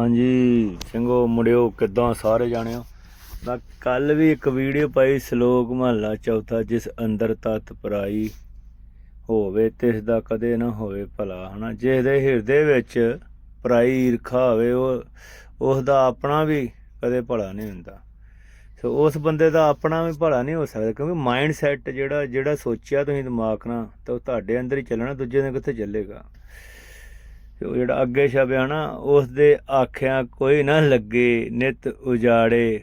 ਹਾਂਜੀ, ਸਿੰਘੋ, ਮੁੰਡਿਓ, ਕਿੱਦਾਂ ਸਾਰੇ ਜਾਣਿਓ ਮੈਂ ਕੱਲ ਵੀ ਇੱਕ ਵੀਡੀਓ ਪਾਈ ਸ਼ਲੋਕ ਮਹੱਲਾ ਚੌਥਾ, ਜਿਸ ਅੰਦਰ ਤਤ ਪਰਾਈ ਹੋਵੇ ਤਿਸ ਦਾ ਕਦੇ ਨਾ ਹੋਵੇ ਭਲਾ, ਹਨਾ? ਜਿਸ ਦੇ ਹਿਰਦੇ ਵਿੱਚ ਪਰਾਈ ਈਰਖਾ ਹੋਵੇ, ਉਹ ਉਸ ਦਾ ਆਪਣਾ ਵੀ ਕਦੇ ਭਲਾ ਨਹੀਂ ਹੁੰਦਾ। ਸੋ ਉਸ ਬੰਦੇ ਦਾ ਆਪਣਾ ਵੀ ਭਲਾ ਨਹੀਂ ਹੋ ਸਕਦਾ, ਕਿਉਂਕਿ ਮਾਈਂਡ ਸੈਟ ਜਿਹੜਾ ਜਿਹੜਾ ਸੋਚਿਆ ਤੁਸੀਂ ਦਿਮਾਗ ਨਾਲ, ਤਾਂ ਉਹ ਤੁਹਾਡੇ ਅੰਦਰ ਹੀ ਚੱਲਣਾ, ਦੂਜੇ ਨੇ ਕਿੱਥੇ ਚੱਲੇਗਾ? ਤੇ ਉਹ ਜਿਹੜਾ ਅੱਗੇ ਛਪਿਆ ਨਾ ਉਸ ਦੇ ਆਖਿਆਂ ਕੋਈ ਨਾ ਲੱਗੇ, ਨਿਤ ਉਜਾੜੇ,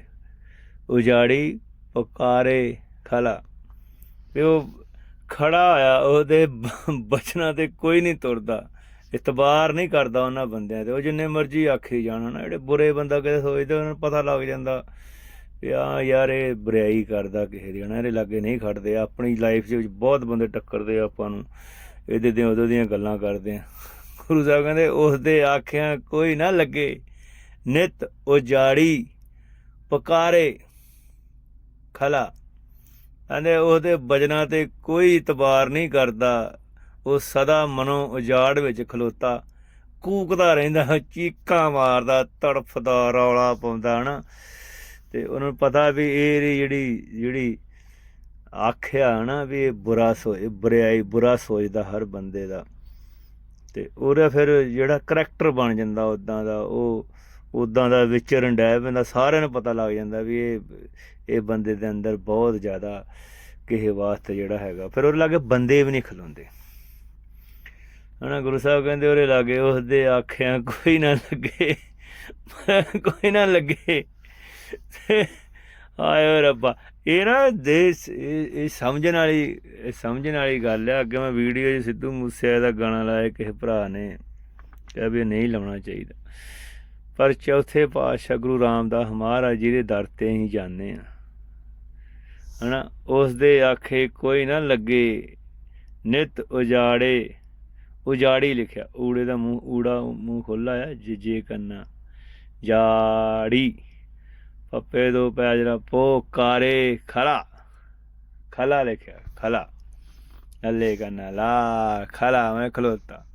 ਉਜਾੜੀ ਪੁਕਾਰੇ, ਖਲਾ। ਤੇ ਉਹ ਖੜਾ ਹੋਇਆ, ਉਹਦੇ ਬਚਨਾਂ ਤੇ ਕੋਈ ਨਹੀਂ ਤੁਰਦਾ, ਇਤਬਾਰ ਨਹੀਂ ਕਰਦਾ ਉਹਨਾਂ ਬੰਦਿਆਂ ਤੇ। ਉਹ ਜਿੰਨੇ ਮਰਜ਼ੀ ਆਖੀ ਜਾਣ ਨਾ ਜਿਹੜੇ ਬੁਰੇ ਬੰਦਾ ਕਿਤੇ ਸੋਚਦੇ, ਉਹਨਾਂ ਨੂੰ ਪਤਾ ਲੱਗ ਜਾਂਦਾ ਵੀ ਆ ਯਾਰ ਇਹ ਬੁਰਾਈ ਕਰਦਾ ਕਿਸੇ ਦੀ, ਹਨਾ, ਇਹਦੇ ਲਾਗੇ ਨਹੀਂ ਖੜਦੇ। ਆਪਣੀ ਲਾਈਫ ਦੇ ਵਿੱਚ ਬਹੁਤ ਬੰਦੇ ਟੱਕਰਦੇ ਆ ਆਪਾਂ ਨੂੰ। ਇਹਦੇ ਦੇ ਉਦੋਂ ਦੀਆਂ ਗੱਲਾਂ ਕਰਦੇ ਆ। ਗੁਰੂ ਸਾਹਿਬ ਕਹਿੰਦੇ ਉਸ ਦੇ ਆਖਿਆਂ ਕੋਈ ਨਾ ਲੱਗੇ, ਨਿਤ ਉਜਾੜੀ, ਪਕਾਰੇ, ਖਲਾ। ਕਹਿੰਦੇ ਉਹਦੇ ਬਜਨਾ ਤੇ ਕੋਈ ਇਤਬਾਰ ਨਹੀਂ ਕਰਦਾ, ਉਹ ਸਦਾ ਮਨੋਂ ਉਜਾੜ ਵਿੱਚ ਖਲੋਤਾ। ਕੂਕਦਾ ਰਹਿੰਦਾ, ਚੀਕਾਂ ਮਾਰਦਾ, ਤੜਫਦਾ, ਰੌਲਾ ਪਾਉਂਦਾ, ਹਨਾ। ਤੇ ਉਹਨਾਂ ਨੂੰ ਪਤਾ ਵੀ ਇਹ ਇਹਦੀ ਜਿਹੜੀ ਜਿਹੜੀ ਆਖਿਆ, ਹਨਾ, ਵੀ ਇਹ ਬੁਰਾ ਸੋਚ ਬੁਰਾਈ ਬੁਰਾ ਸੋਚਦਾ ਹਰ ਬੰਦੇ ਦਾ। ਤੇ ਉਹਦਾ ਫਿਰ ਜਿਹੜਾ ਕਰੈਕਟਰ ਬਣ ਜਾਂਦਾ ਉਦਾਂ ਦਾ, ਉਹ ਉਦਾਂ ਦਾ ਵਿਚਰਨ ਡੈ ਪੈਂਦਾ, ਸਾਰਿਆਂ ਨੂੰ ਪਤਾ ਲੱਗ ਜਾਂਦਾ ਵੀ ਇਹ ਇਹ ਬੰਦੇ ਦੇ ਅੰਦਰ ਬਹੁਤ ਜ਼ਿਆਦਾ ਕਿਸੇ ਵਾਸਤੇ ਜਿਹੜਾ ਹੈਗਾ। ਫਿਰ ਉਹਦੇ ਲਾਗੇ ਬੰਦੇ ਵੀ ਨਹੀਂ ਖਲੋਂਦੇ। ਹਨਾ, ਗੁਰੂ ਸਾਹਿਬ ਕਹਿੰਦੇ ਉਹਦੇ ਲਾਗੇ, ਉਸਦੇ ਆਖਿਆਂ ਕੋਈ ਨਾ ਲੱਗੇ, ਕੋਈ ਨਾ ਲੱਗੇ। ਆਏ ਰੱਬਾ। ਇਹ ਨਾ ਦੇਸ ਇਹ ਸਮਝਣ ਵਾਲੀ, ਇਹ ਸਮਝਣ ਵਾਲੀ ਗੱਲ ਹੈ ਅੱਗੇ ਮੈਂ ਵੀਡੀਓ 'ਚ ਸਿੱਧੂ ਮੂਸੇ ਦਾ ਗਾਣਾ ਲਾਇਆ, ਕਿਸੇ ਭਰਾ ਨੇ। ਕਿਹਾ ਵੀ ਇਹ ਨਹੀਂ ਲਾਉਣਾ ਚਾਹੀਦਾ। ਪਰ ਚੌਥੇ ਪਾਤਸ਼ਾਹ ਗੁਰੂ ਰਾਮਦਾਸ ਮਹਾਰਾਜ ਜੀ ਦੇ ਦਰ ਤੇ ਅਸੀਂ ਜਾਂਦੇ ਆ ਹਨਾ? ਉਸ ਦੇ ਆਖੇ ਕੋਈ ਨਾ ਲੱਗੇ, ਨਿਤ ਉਜਾੜੇ। ਉਜਾੜੀ ਲਿਖਿਆ। ਊੜੇ ਦਾ ਮੂੰਹ, ਊੜਾ ਮੂੰਹ ਖੋਲਾ ਆ, ਜੇ ਜੇ ਕਰਨਾ। ਜਾੜੀ। ਪੱਪੇ ਦੋ ਪੈਜਰਾ ਪੋ, ਕਾਰੇ, ਖਲਾ। ਖਲਾ ਲਿਖਿਆ ਖਲਾ। ਅੱਲੇ ਕੰਨਾ ਲਾ, ਖਲਾ ਮੈਂ ਖਲੋਤਾ।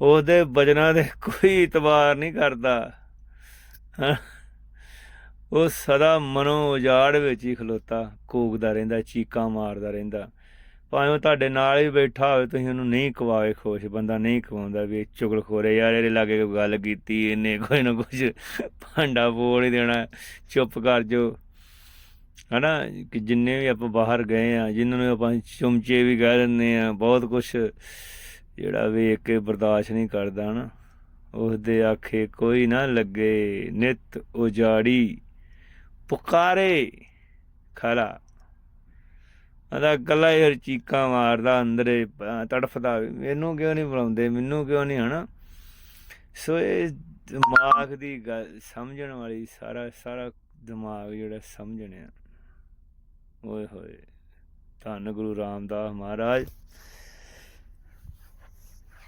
ਉਹਦੇ ਬਜਨਾ ਦੇ ਕੋਈ ਇਤਬਾਰ ਨਹੀਂ ਕਰਦਾ। ਉਹ ਸਦਾ ਮਨੋਂ ਉਜਾੜ ਵਿੱਚ ਹੀ ਖਲੋਤਾ। ਕੂਕਦਾ ਰਹਿੰਦਾ, ਚੀਕਾਂ ਮਾਰਦਾ ਰਹਿੰਦਾ। ਭਾਵੇਂ ਉਹ ਤੁਹਾਡੇ ਨਾਲ ਹੀ ਬੈਠਾ ਹੋਵੇ, ਤੁਸੀਂ ਉਹਨੂੰ ਨਹੀਂ ਕਵਾਏ ਖੁਸ਼, ਬੰਦਾ ਨਹੀਂ ਕਵਾਉਂਦਾ ਵੀ ਚੁਗਲ ਖੋਰੇ ਯਾਰ, ਇਹਦੇ ਲਾਗੇ ਕੋਈ ਗੱਲ ਕੀਤੀ, ਇਹਨੇ ਕੋਈ ਨਾ ਕੁਝ ਭਾਂਡਾ ਬੋਲ ਹੀ ਦੇਣਾ, ਚੁੱਪ ਕਰ ਜੋ ਹਨਾ, ਕਿ ਜਿੰਨੇ ਵੀ ਆਪਾਂ ਬਾਹਰ ਗਏ ਆ ਜਿਨ੍ਹਾਂ ਨੂੰ ਆਪਾਂ ਚੁੰਮਚੇ ਵੀ ਕਹਿ ਦਿੰਦੇ ਆ, ਬਹੁਤ ਕੁਝ ਜਿਹੜਾ ਵੇਖ ਕੇ ਬਰਦਾਸ਼ਤ ਨਹੀਂ ਕਰਦਾ ਨਾ ਉਸ ਦੇ ਆਖੇ ਕੋਈ ਨਾ ਲੱਗੇ, ਨਿਤ ਉਜਾੜੀ, ਪੁਕਾਰੇ ਖਲਾ ਅਦਾ ਕੱਲਾ ਹੀ ਚੀਕਾਂ ਮਾਰਦਾ ਅੰਦਰੇ ਤੜਫਦਾ। ਮੈਨੂੰ ਕਿਉਂ ਨਹੀਂ ਬੁਲਾਉਂਦੇ? ਮੈਨੂੰ ਕਿਉਂ ਨਹੀਂ, ਹਨਾ? ਸੋ ਇਹ ਦਿਮਾਗ ਦੀ ਗੱਲ, ਸਮਝਣ ਵਾਲੀ ਸਾਰਾ ਸਾਰਾ ਦਿਮਾਗ ਜਿਹੜਾ ਸਮਝਣਿਆ। ਓਏ ਹੋਏ, ਧੰਨ ਗੁਰੂ ਰਾਮਦਾਸ ਮਹਾਰਾਜ।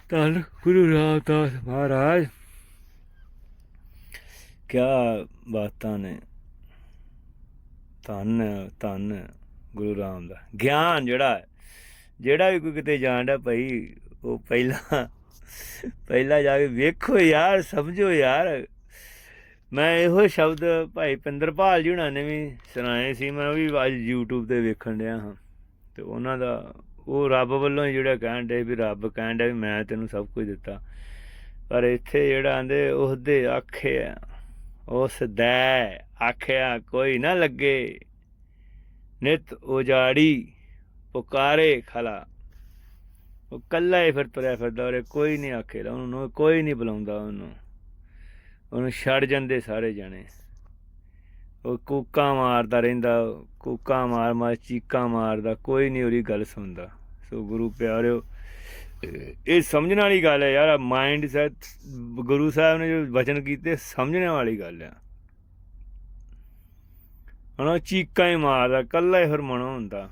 ਧੰਨ ਗੁਰੂ ਰਾਮਦਾਸ ਮਹਾਰਾਜ। ਕਿਆ ਬਾਤਾਂ ਨੇ। ਧੰਨ ਧੰਨ। ਗੁਰੂ ਰਾਮ ਦਾ। ਗਿਆਨ ਜਿਹੜਾ ਜਿਹੜਾ ਵੀ ਕੋਈ ਕਿਤੇ ਜਾਣਦਾ ਭਾਈ, ਉਹ ਪਹਿਲਾਂ ਪਹਿਲਾਂ ਜਾ ਕੇ ਵੇਖੋ ਯਾਰ, ਸਮਝੋ ਯਾਰ। ਮੈਂ ਇਹੋ ਸ਼ਬਦ ਭਾਈ ਪਿੰਦਰਪਾਲ ਜੀ ਹੁਣਾਂ ਨੇ ਵੀ ਸੁਣਾਏ ਸੀ, ਮੈਂ ਵੀ ਅੱਜ YouTube ਤੇ ਵੇਖਣ ਰਿਹਾ ਹਾਂ। ਤੇ ਉਹਨਾਂ ਦਾ, ਉਹ ਰੱਬ ਵੱਲੋਂ ਹੀ ਜਿਹੜਾ ਕਹਿਣ ਡੇ ਵੀ ਰੱਬ ਕਹਿਣ ਡਿਆ ਵੀ ਮੈਂ ਤੈਨੂੰ ਸਭ ਕੁਝ ਦਿੱਤਾ। ਪਰ ਇੱਥੇ ਜਿਹੜਾ ਆਂਦੇ ਉਸ ਆਖੇ ਆਖਿਆ ਉਸ ਦਾ ਆਖਿਆ ਕੋਈ ਨਾ ਲੱਗੇ। ਨਿਤ ਉਜਾੜੀ, ਪੁਕਾਰੇ ਖਲਾ। ਉਹ ਕੱਲਾ ਹੀ ਫਿਰ ਤੁਰਿਆ ਫਿਰਦਾ ਔਰ ਕੋਈ ਨਹੀਂ ਆਖੇਦਾ, ਉਹਨੂੰ ਕੋਈ ਨਹੀਂ ਬੁਲਾਉਂਦਾ ਉਹਨੂੰ। ਉਹਨੂੰ ਛੱਡ ਜਾਂਦੇ ਸਾਰੇ ਜਣੇ। ਉਹ ਕੂਕਾਂ ਮਾਰਦਾ ਰਹਿੰਦਾ, ਕੂਕਾਂ ਮਾਰ ਮਾਰ, ਚੀਕਾਂ ਮਾਰਦਾ, ਕੋਈ ਨਹੀਂ ਉਹਦੀ ਗੱਲ ਸੁਣਦਾ। ਸੋ ਗੁਰੂ ਪਿਆਰਿਓ, ਇਹ- ਸਮਝਣ ਵਾਲੀ ਗੱਲ ਹੈ ਯਾਰ ਮਾਈਂਡ ਸੈਟ ਗੁਰੂ ਸਾਹਿਬ ਨੇ ਜੋ ਵਚਨ ਕੀਤੇ, ਸਮਝਣ ਵਾਲੀ ਗੱਲ ਆ। ਹੁਣ ਉਹ ਚੀਕਾਂ ਹੀ ਮਾਰਦਾ ਕੱਲਾ ਹੀ ਹਰਮਣੋ ਹੁੰਦਾ।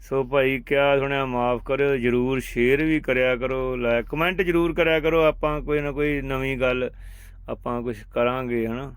ਸੋ ਭਾਈ ਕਿਆ ਸੁਣਿਆ, ਮਾਫ ਕਰਿਓ, ਜਰੂਰ ਸ਼ੇਅਰ ਵੀ ਕਰਿਆ ਕਰੋ ਲਾਇਕ ਕਮੈਂਟ ਜਰੂਰ ਕਰਿਆ ਕਰੋ, ਆਪਾਂ ਕੋਈ ਨਾ ਕੋਈ ਨਵੀਂ ਗੱਲ ਆਪਾਂ ਕੁਝ ਕਰਾਂਗੇ ਹਨਾ